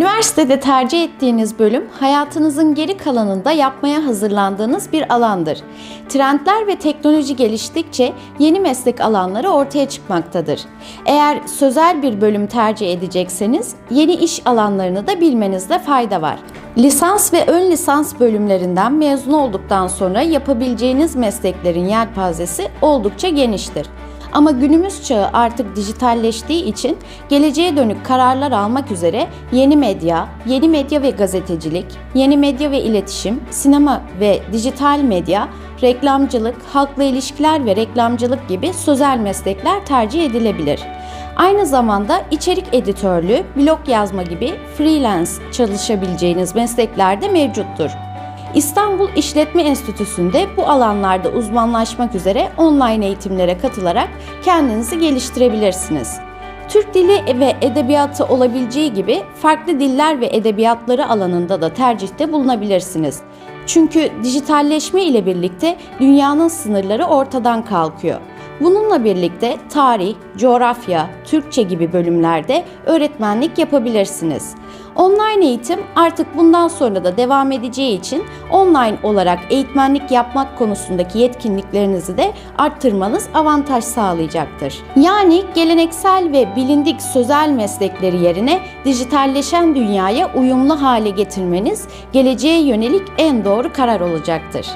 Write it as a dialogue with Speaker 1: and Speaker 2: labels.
Speaker 1: Üniversitede tercih ettiğiniz bölüm hayatınızın geri kalanında yapmaya hazırlandığınız bir alandır. Trendler ve teknoloji geliştikçe yeni meslek alanları ortaya çıkmaktadır. Eğer sözel bir bölüm tercih edecekseniz yeni iş alanlarını da bilmenizde fayda var. Lisans ve ön lisans bölümlerinden mezun olduktan sonra yapabileceğiniz mesleklerin yelpazesi oldukça geniştir. Ama günümüz çağı artık dijitalleştiği için geleceğe dönük kararlar almak üzere yeni medya, yeni medya ve gazetecilik, yeni medya ve iletişim, sinema ve dijital medya, reklamcılık, halkla ilişkiler ve reklamcılık gibi sözel meslekler tercih edilebilir. Aynı zamanda içerik editörlüğü, blog yazma gibi freelance çalışabileceğiniz meslekler de mevcuttur. İstanbul İşletme Enstitüsü'nde bu alanlarda uzmanlaşmak üzere online eğitimlere katılarak kendinizi geliştirebilirsiniz. Türk dili ve edebiyatı olabileceği gibi farklı diller ve edebiyatları alanında da tercihte bulunabilirsiniz. Çünkü dijitalleşme ile birlikte dünyanın sınırları ortadan kalkıyor. Bununla birlikte tarih, coğrafya, Türkçe gibi bölümlerde öğretmenlik yapabilirsiniz. Online eğitim artık bundan sonra da devam edeceği için online olarak eğitmenlik yapmak konusundaki yetkinliklerinizi de arttırmanız avantaj sağlayacaktır. Yani geleneksel ve bilindik sözel meslekleri yerine dijitalleşen dünyaya uyumlu hale getirmeniz geleceğe yönelik en doğru karar olacaktır.